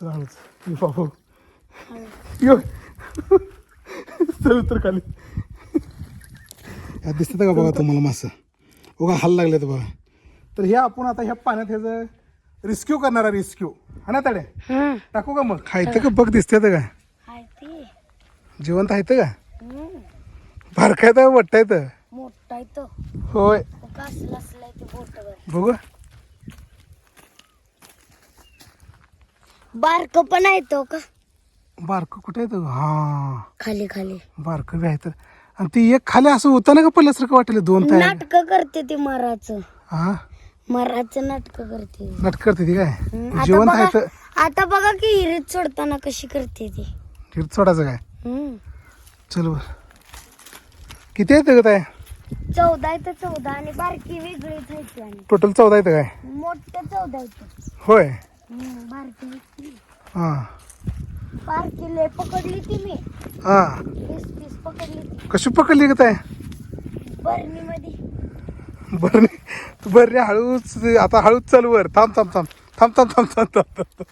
चला हळूच ये बाबू. यो. चल उतर खाली. ह्या दिसतं का बघा तुम्हाला मासं? बघा हाल लागले तर बघा. तर हे आपण आता ह्या पाण्यात ह्याचं रिस्क्यू करणारा रिस्क्यू हा ना तडे टाकू का मग? खायचं का बघ दिसते का जिवंत आहे का? बारकायत वाटतायत मोठा होय. बघू. बारक पण आहे तो का? बारक कुठे येतं हा. खाली खाली. बारक बी आहे तर. आणि ती एक खाली असं होतं ना का पडल्यासारखं वाटेल दोन तयार? नाटक करते ती मराचं. हा? मराचं नाटक करते. ती. नट करते ती काय? हम्म, आता जिवंत आहे बघा आता बघा की हिरीत सोडताना कशी करते ती. हिर सोडायचं काय? हम्म. चल बर. किती येतं का काय चौदा आहे तर चौदा आणि बारकी आणि. टोटल चौदा येतं काय? मोठं चौदा आहे ते. होय. वेगळी. हा. पकडली ती मी. हा. तीस तीस पकडली ती. कशी पकडली का काय बरणी? मध्ये बरं तू बरं रे, हळूच आता हळूच चालू वर. थांब थांब थांब. थांब थांब थांब थांब थांब थांब.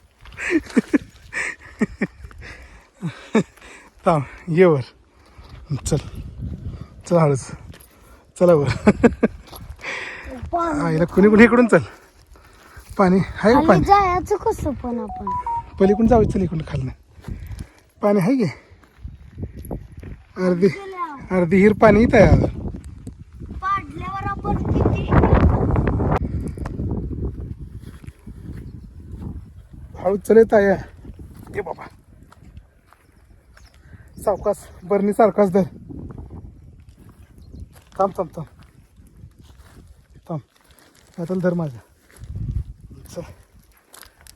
थांब ये वर. चल. चल हळूच. चला वर. आईला कुणी कुणी इकडून चल. पाणी आहे का खाली पाणी? जायचं कसं पण आपण? पलीकडून जाऊ चल इकडून खालनं. पाणी आहे गे अर्धी अर्धी हिर पाणी इथं आहे अजून. पाडल्यावर आपण किती हळूच चलत आहे ये बाबा. सावकाश बरणी सारखाच धर. थांब थांब थांब. थांब. यातलं धर माझ्या. चल.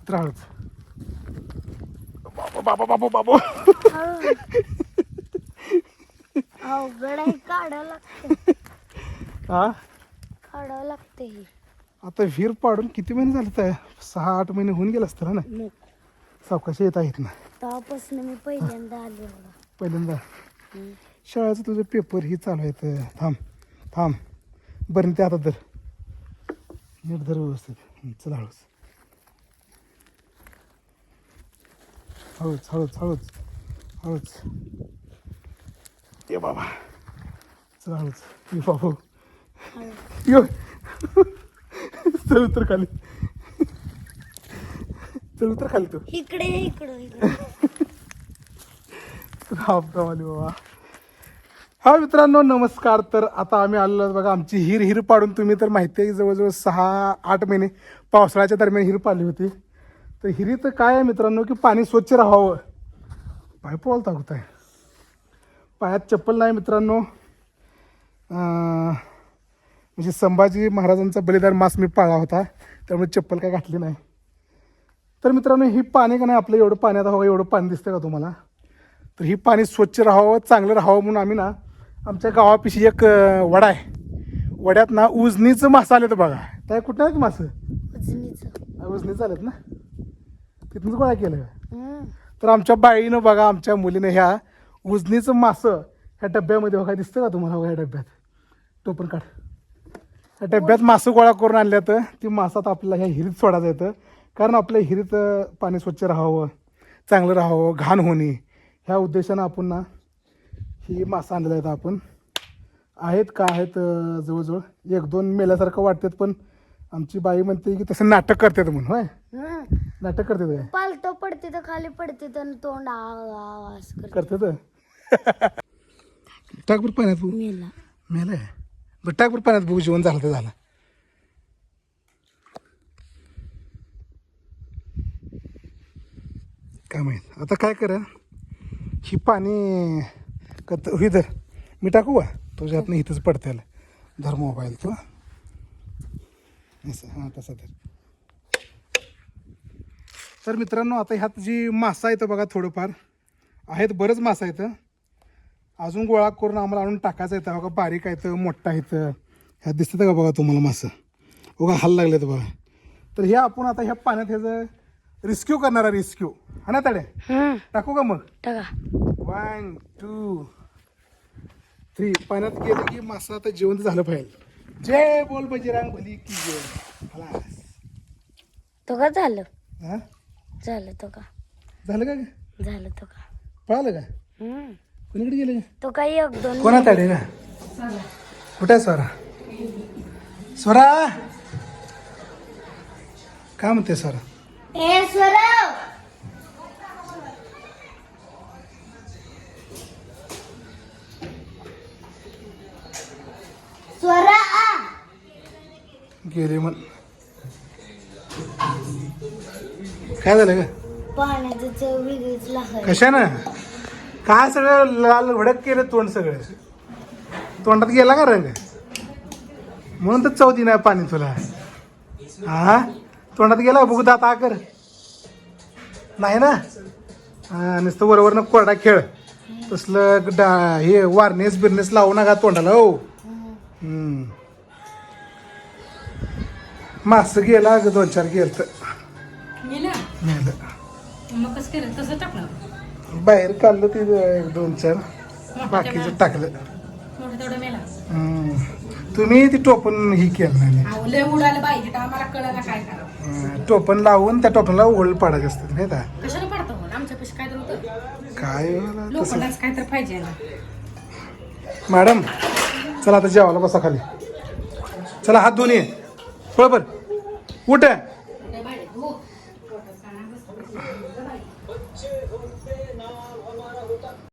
तर हळूच बाबा बाबा बाबा बाबा. काढावं लागतं हा? काढावं लागतं हे. आता विहीर पाडून किती महिने झाले तर सहा आठ महिने होऊन गेला असतं ना? मग सावकाश येत आहेत ना. तेव्हापासून मी पहिल्यांदा आले पहिल्यांदा. शाळेचं तुझं पेपर ही चालू आहेत. थांब थांब. बरं ते आता धर. नीट धर व्यवस्थित. चल हळूच हळूच हळूच हळूच हळूच ये बाबा चल हळूच ये बाबू यो चल उतर खाली चल उतर खाली तू इकडे इकडं इकडं रामरावली बाबा हा मित्रांनो नमस्कार. तर आता आम्ही आलेलो बघा आमची हिर हिर पाडून तुम्ही तर माहिती आहे जवळजवळ सहा आठ महिने पावसाळ्याच्या दरम्यान हिर पाडली होती. तर हिरीचं काय आहे मित्रांनो की पाणी स्वच्छ राहावं. पाय पोलता होत आहे. पायात चप्पल नाही मित्रांनो. म्हणजे संभाजी महाराजांचा बलिदान मास मी पाळला होता. त्यामुळे चप्पल काय घातली नाही. तर मित्रांनो ही पाणी का नाही आपलं एवढं पाण्यात हवं एवढं पाणी दिसतं का तुम्हाला? तर ही पाणी स्वच्छ राहावं चांगलं राहावं म्हणून आम्ही ना आमच्या गावापाशी एक वडा आहे. वड्यात ना उजनीचं मासं आलं तर बघा. काय कुठं आहेत मासं? उजनीचं. उजनी चालत ना? तिथूनच गोळा केलं. तर आमच्या बाईनं बघा आमच्या मुलीनं ह्या उजनीचं मासं ह्या डब्यामध्ये बघा दिसतं का तुम्हाला बघा ह्या डब्यात? टोपण काढ. ह्या डब्यात मासं गोळा करून आणल्या तर ती मासं आता आपल्याला ह्या हिरीत सोडायचं येतं कारण आपल्या हिरीत पाणी स्वच्छ राहावं चांगलं राहावं घाण होणे. ह्या उद्देशानं आपण ना ही मासं आणलेलं आहेत आपण. आहेत का आहेत जवळजवळ? एक दोन मेल्यासारखं वाटतात पण आमची बाई म्हणते की तसं नाटक करतात म्हणून होय. नाटक करतात काय पालतो पडते तर खाली पडते तर तोंड आवाज करते करतात टाक बरं पाण्यात बघू. मेला. मेलं बरं टाक बरं पाण्यात बघू जेवण झालं तर झालं. काय माहीत? आता काय करा ही पाणी कत ही धर मी टाकू का? तुझ्या हातनं इथंच पडते धर मोबाईल तू. असं हां तसा धर. तर मित्रांनो आता ह्यात जी मासा येतं बघा थोडंफार. आहेत बरंच मासा येतं अजून गोळा करून आम्हाला आणून टाकायचं येतं बघा बारीक येतं मोठा येतं ह्या दिसतं का बघा तुम्हाला मासं? बघा हाल लागले तर बघा. तर हे आपण आता ह्या पाण्यात ह्याचं रिस्क्यू करणारा रिस्क्यू हा ना ताडे हम्म. टाकू का मग? टाका. वन टू थ्री पाण्यात गेलं की मासा आता जिवंत झालं पाहिजे. जय बोल बजरंग भली की जय. खलास. तो का झालं. हा? झालं तो का झालं का ग? झालं तो का पळालं का? हम्म. कोणीकडे गेले का तो काही एक दोन कोणात आले का कुठे स्वरा? स्वरा! काय म्हणते स्वरा? ए स्वरा! गेले मग काय झालं का पाण्याचं चव वेगळीच लागत कशानं? काय सगळं लाल भडक केलं तोंड सगळं? तोंडात गेला का रंग? म्हणून तर चौथी नाही पाणी तुला. हा तोंडात गेला? बघू दात आ कर. नाही ना? हा नुसतं बरोबर कोरडा खेळ. तसलं डा हे वारनेस बिरनेस लावू नका तोंडाला हो. हम्म. मासं गेला ग दोन चार गेलं? तर गेलं. नेलं मग कसं केलं? तसं टाकलं? बाहेर काढलं ते एक दोन चार. बाकीचं टाकलं. मेला? हम्म. तुम्ही ती टोपण ही केलं नाही. अहो लय उडालं पाहिजे तर आम्हाला कळलं काय करावं. अं, टोपण लावून त्या टोपणला ओळ पाडायचे असतात नाही का? कशाला पडतो? मग आमच्या पैसे काय तर होतं? काय होला तसं लोकांनाच काय तर पाहिजे ना. मॅडम चला आता जेवायला बसा खाली. चला हात ये. बरोबर उठ.